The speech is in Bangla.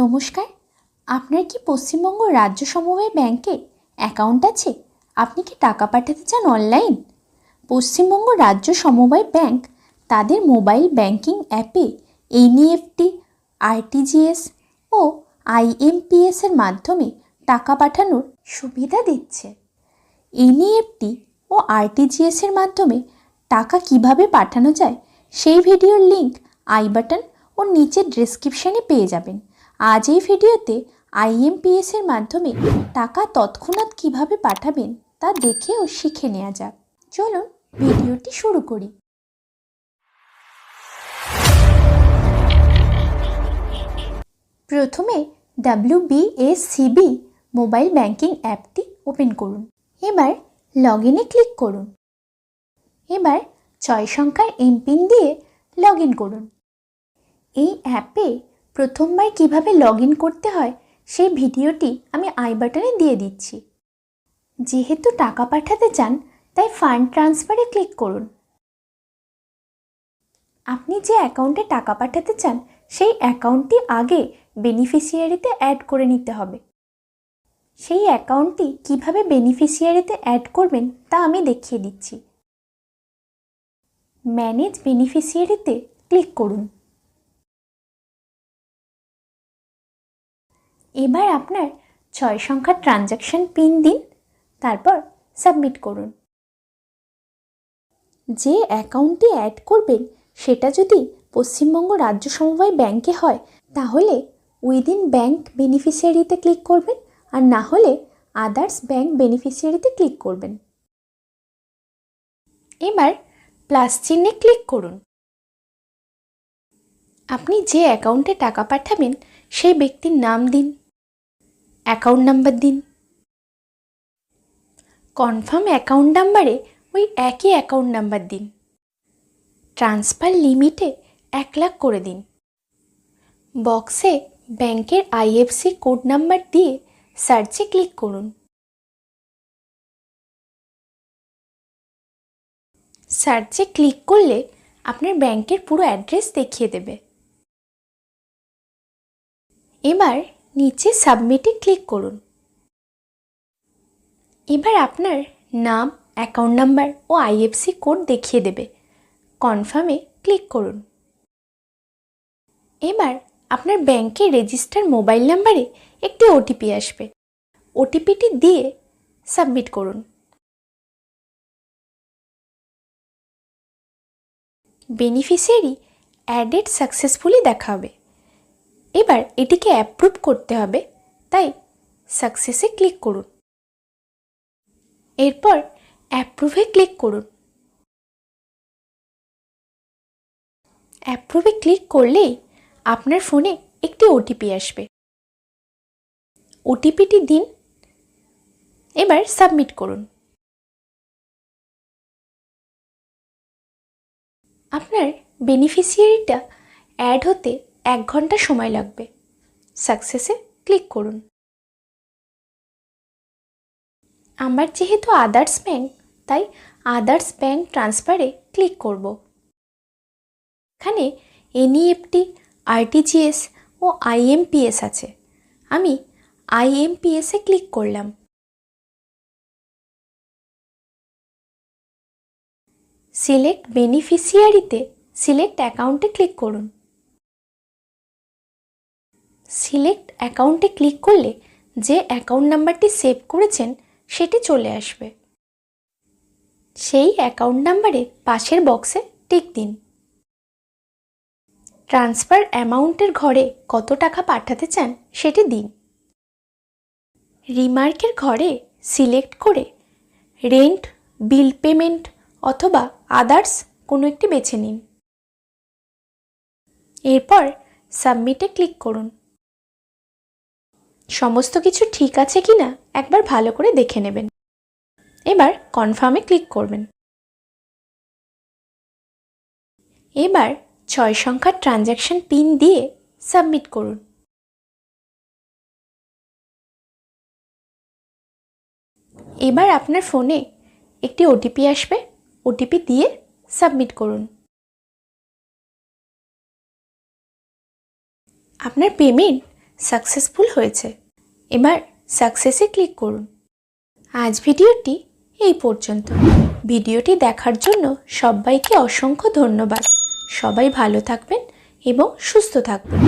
নমস্কার। আপনার কি পশ্চিমবঙ্গ রাজ্য সমবায় ব্যাংকে অ্যাকাউন্ট আছে? আপনি কি টাকা পাঠাতে চান অনলাইন? পশ্চিমবঙ্গ রাজ্য সমবায় ব্যাংক তাদের মোবাইল ব্যাংকিং অ্যাপে এনইএফটি আরটিজিএস ও আইএমপিএস এর মাধ্যমে টাকা পাঠানোর সুবিধা দিচ্ছে। এনইএফটি ও আরটিজিএস এর মাধ্যমে টাকা কীভাবে পাঠানো যায় সেই ভিডিওর লিংক আই বাটন ও নিচের ডেসক্রিপশনে পেয়ে যাবেন। আজ এই ভিডিওতে আইএমপিএস এর মাধ্যমে টাকা তৎক্ষণাৎ কীভাবে পাঠাবেন তা দেখে ও শিখে নেওয়া যাক। চলুন ভিডিওটি শুরু করি। প্রথমে ডাব্লিউবিএসসিবি মোবাইল ব্যাংকিং অ্যাপটি ওপেন করুন। এবার লগ ইনে ক্লিক করুন। এবার ছয় সংখ্যার এমপিন দিয়ে লগ ইন করুন। এই অ্যাপে প্রথমবার কীভাবে লগ ইন করতে হয়, সেই ভিডিওটি আমি আই বাটনে দিয়ে দিচ্ছি। যেহেতু টাকা পাঠাতে চান, তাই ফান্ড ট্রান্সফারে ক্লিক করুন। আপনি যে অ্যাকাউন্টে টাকা পাঠাতে চান, সেই অ্যাকাউন্টটি আগে বেনিফিশিয়ারিতে অ্যাড করে নিতে হবে। সেই অ্যাকাউন্টটি কীভাবে বেনিফিশিয়ারিতে অ্যাড করবেন, তা আমি দেখিয়ে দিচ্ছি। ম্যানেজ বেনিফিশিয়ারিতে ক্লিক করুন। এবার আপনার ছয় সংখ্যার ট্রানজ্যাকশন পিন দিন, তারপর সাবমিট করুন। যে অ্যাকাউন্টটি অ্যাড করবেন, সেটা যদি পশ্চিমবঙ্গ রাজ্য সমবায় ব্যাংকে হয়, তাহলে উইদিন ব্যাংক বেনিফিশিয়ারিতে ক্লিক করবেন আর না হলে আদার্স ব্যাংক বেনিফিশিয়ারিতে ক্লিক করবেন। এবার প্লাস চিহ্নে ক্লিক করুন। আপনি যে অ্যাকাউন্টে টাকা পাঠাবেন, সেই ব্যক্তির নাম দিন। অ্যাকাউন্ট নাম্বার দিন। কনফার্ম অ্যাকাউন্ট নাম্বারে ওই একই অ্যাকাউন্ট নাম্বার দিন। ট্রান্সফার লিমিটে এক লাখ করে দিন। বক্সে ব্যাংকের আইএফসি কোড নাম্বার দিয়ে সার্চে ক্লিক করুন। সার্চে ক্লিক করলে আপনার ব্যাংকের পুরো অ্যাড্রেস দেখিয়ে দেবে। এবার নিচে সাবমিটে ক্লিক করুন। এবার আপনার নাম অ্যাকাউন্ট নাম্বার ও আইএফসি কোড দেখিয়ে দেবে। কনফার্মে ক্লিক করুন। এবার আপনার ব্যাংকের রেজিস্টার মোবাইল নাম্বারে একটি ওটিপি আসবে। ওটিপিটি দিয়ে সাবমিট করুন। বেনিফিশিয়ারি অ্যাডেড সাকসেসফুলি দেখাবে এবার এটিকে অ্যাপ্রুভ করতে হবে। তাই সাকসেসে ক্লিক করুন। এরপর অ্যাপ্রুভে ক্লিক করুন। অ্যাপ্রুভে ক্লিক করলেই আপনার ফোনে একটি ওটিপি আসবে। ওটিপিটি দিন। এবার সাবমিট করুন। আপনার বেনিফিশিয়ারিটা অ্যাড হতে এক ঘণ্টা সময় লাগবে। সাকসেসে ক্লিক করুন। আমার যেহেতু আদার্স ব্যাংক তাই আদার্স ব্যাংক ট্রান্সফারে ক্লিক করব। এখানে এনইএফটি আরটিজিএস ও আইএমপিএস আছে। আমি আইএমপিএসে ক্লিক করলাম। সিলেক্ট বেনিফিশিয়ারিতে সিলেক্ট অ্যাকাউন্টে ক্লিক করুন। সিলেক্ট অ্যাকাউন্টে ক্লিক করলে যে অ্যাকাউন্ট নাম্বারটি সেভ করেছেন, সেটি চলে আসবে। সেই অ্যাকাউন্ট নাম্বারে পাশের বক্সে টিক দিন। ট্রান্সফার অ্যামাউন্টের ঘরে কত টাকা পাঠাতে চান, সেটি দিন। রিমার্কের ঘরে সিলেক্ট করে রেন্ট বিল পেমেন্ট অথবা আদার্স কোনো একটি বেছে নিন। এরপর সাবমিটে ক্লিক করুন। সমস্ত কিছু ঠিক আছে কি না, একবার ভালো করে দেখে নেবেন। এবার কনফার্মে ক্লিক করবেন। এবার ছয় সংখ্যার ট্রানজ্যাকশন পিন দিয়ে সাবমিট করুন। এবার আপনার ফোনে একটি ওটিপি আসবে ওটিপি দিয়ে সাবমিট করুন। আপনার পেমেন্ট সাকসেসফুল হয়েছে। এবার সাকসেসে ক্লিক করুন। আজ ভিডিওটি এই পর্যন্ত। ভিডিওটি দেখার জন্য সবাইকে অসংখ্য ধন্যবাদ। সবাই ভালো থাকবেন এবং সুস্থ থাকবেন।